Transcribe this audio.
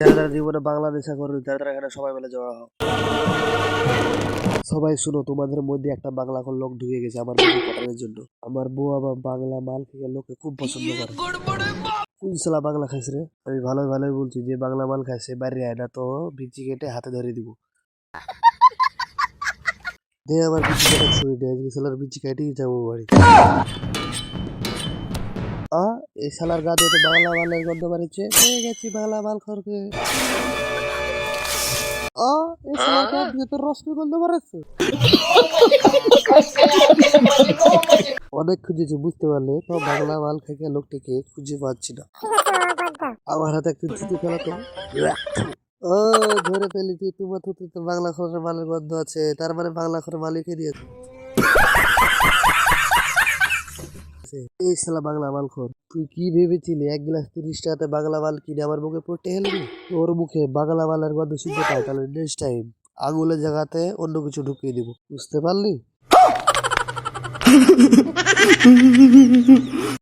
যারা জীবনে বাংলা করে তারা এখানে সবাই মিলে জড়া হোক সবাই শুনো, তোমাদের মধ্যে একটা বাংলা কোন লোক ঢুকে গেছে আমার পটানোর জন্য। আমার বউ আবার বাংলা মাল খেয়ে লোকে খুব পছন্দ করে। কোন সালা বাংলা খাইছ রে? আমি ভালোই ভালোই বলছি, যে বাংলা মাল খাইছে, বাইরে আয় না তো বিচি কেটে হাতে ধরে দিব। দে আমার বিচি কেটে ছুরি দে, আজকে সালার বিচি কেটেই যাব বাড়ি। আ এই শালার গা দিয়ে তো বাংলা মালের গন্ধ বাড়িছে পেয়ে গেছি বাংলা মাল খরকে আ, এই শালার গন্ধ বাড়াচ্ছে অনেক খুঁজেছি, বুঝতে পারলে। তো বাংলা মাল খেয়ে লোকটাকে খুঁজে পাচ্ছি না। আমার হাতে একটু ছুটি ফেলা তো। ও, ধরে ফেলেছি তোমার থুতে বাংলা খবরের মালের গন্ধ আছে। তার মানে বাংলা খবরের মালিকই দিয়েছে। এই সালা বাংলা মাল খর, তুই কি ভেবেছিলি? এক গ্লাস তিরিশ টাকাতে বাংলা মাল কিনে আমার মুখে পড়তে হেলবি? তোর মুখে বাংলা মালের গন্ধ শুনতে পাই, তাহলে নেক্সট টাইম আঙুলের জায়গাতে অন্য কিছু ঢুকিয়ে দিব, বুঝতে পারলি?